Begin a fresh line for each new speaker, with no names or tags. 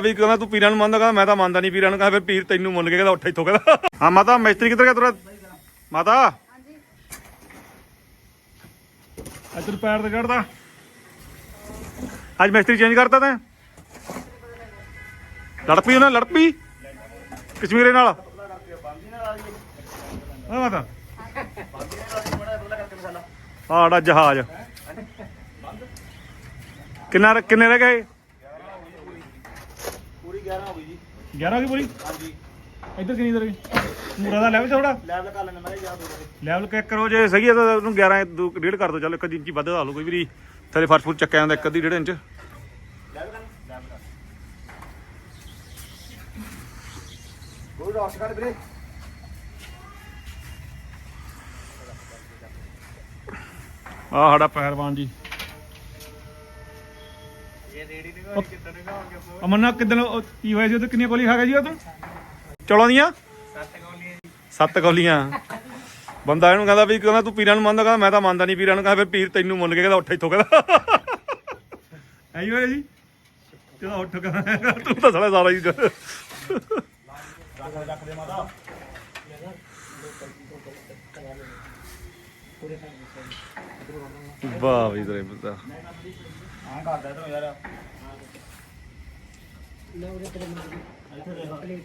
ਵੀ ਕਹਿੰਦਾ ਤੂੰ ਪੀਰਾਂ ਨੂੰ ਮੰਨਦਾ, ਕਹਿੰਦਾ ਮੈਂ ਤਾਂ ਮੰਨਦਾ ਨਹੀਂ ਪੀਰਾਂ ਨੂੰ, ਕਹਿੰਦਾ ਫਿਰ ਪੀਰ ਤੈਨੂੰ ਮੰਨ ਕੇ ਕਹਿੰਦਾ ਉੱਠ ਇੱਥੋਂ, ਕਹਿੰਦਾ। ਹਾਂ, ਮਾਤਾ, ਮਿਸਤਰੀ ਕਿੱਧਰ ਗਿਆ ਤੇਰਾ? ਮਾਤਾ। ਇੱਧਰ ਪੈਰ ਤੇ ਕੱਢਦਾ ਅੱਜ ਮਿਸਤਰੀ ਚੇਂਜ ਕਰਤਾ ਤੈਂ? ਲੜ ਪਈ ਉਹਨਾਂ ਲੜ ਪਈ ਕਸ਼ਮੀਰੇ ਨਾਲ। ਹਾਂ, ਮਾਤਾ। ਆੜਾ ਜਹਾਜ਼। ਕਿੰਨਾ ਕਿੰਨੇ ਰਹਿ ਗਏ?
ਪੂਰੀ 11 ਹੋ ਗਈ ਜੀ।
11 ਹੋ ਗਈ ਪੂਰੀ?
ਹਾਂਜੀ।
ਇੱਧਰ ਕਿੰਨੀ ਦਰ ਮੂਰਾ ਦਾ ਲੈਵਲ ਥੋੜਾ
ਲੈਵਲ ਕਰ ਲੈਣੇ ਮੈਂ ਯਾਦ ਹੋ
ਲੈਵਲ ਚੈੱਕ ਕਰੋ ਜੇ ਸਹੀ ਹੈ ਤਾਂ ਉਹਨੂੰ 11 ਦੋ ਡੇਢ ਕਰ ਦੋ ਚਲੋ ਇੱਕ ਇੰਚੀ ਵੱਧ ਲਾ ਲਓ ਕੋਈ ਵੀ ਥੱਲੇ ਫਰਸ਼ ਫੁੱਟ ਚੱਕਿਆ ਜਾਂਦਾ ਇੱਕ ਅੱਧੀ ਡੇਢ ਇੰਚ।
ਲੈਵਲ ਕਰ ਲੈਵਲ ਕਰ। ਕੋਈ ਰੌਸ਼ ਵੀਰੇ।
ਆਹ ਸਾਡਾ ਪਹਿਲਵਾਨ ਜੀ। ਅਮਨਾ ਕਿਦਨ ਕੀ ਹੋਇਆ ਸੀ ਉਹ ਕਿੰਨੀਆਂ ਗੋਲੀ ਖਾ ਗਿਆ ਜੀ ਉਹ ਤੂੰ? ਚੌਲਾਂ ਦੀਆਂ?
ਸੱਤ
ਕੋਲੀਆਂ ਬੰਦਾ ਇਹਨੂੰ ਕਹਿੰਦਾ ਵੀ ਕਹਿੰਦਾ ਤੂੰ ਪੀਰਾਂ ਨੂੰ ਮੰਨਦਾ, ਕਹਿੰਦਾ ਮੈਂ ਤਾਂ ਮੰਨਦਾ ਨਹੀਂ ਪੀਰਾਂ ਨੂੰ, ਕਹਿੰਦਾ ਫਿਰ ਪੀਰ ਤੈਨੂੰ ਮੁੱਲ ਕੇ ਕਹਿੰਦਾ ਉੱਠ ਇੱਥੋਂ ਕਹਿੰਦਾ। ਐਂ ਹੋਇਆ ਜੀ? ਚਲੋ ਉੱਠ ਕਹਿੰਦਾ, ਤੂੰ ਤਾਂ ਸਾਲਾ ਸਾਰਾ ਹੀ
ਰੱਖ ਦੇ ਮਾਤਾ
ਵਾਹ ਵੀ ਤੇਰੇ ਬੰਦਾ
ਹਾਂ ਕਰਦਾ ਤੂੰ ਯਾਰ। ਇੱਥੇ ਦੇਖ।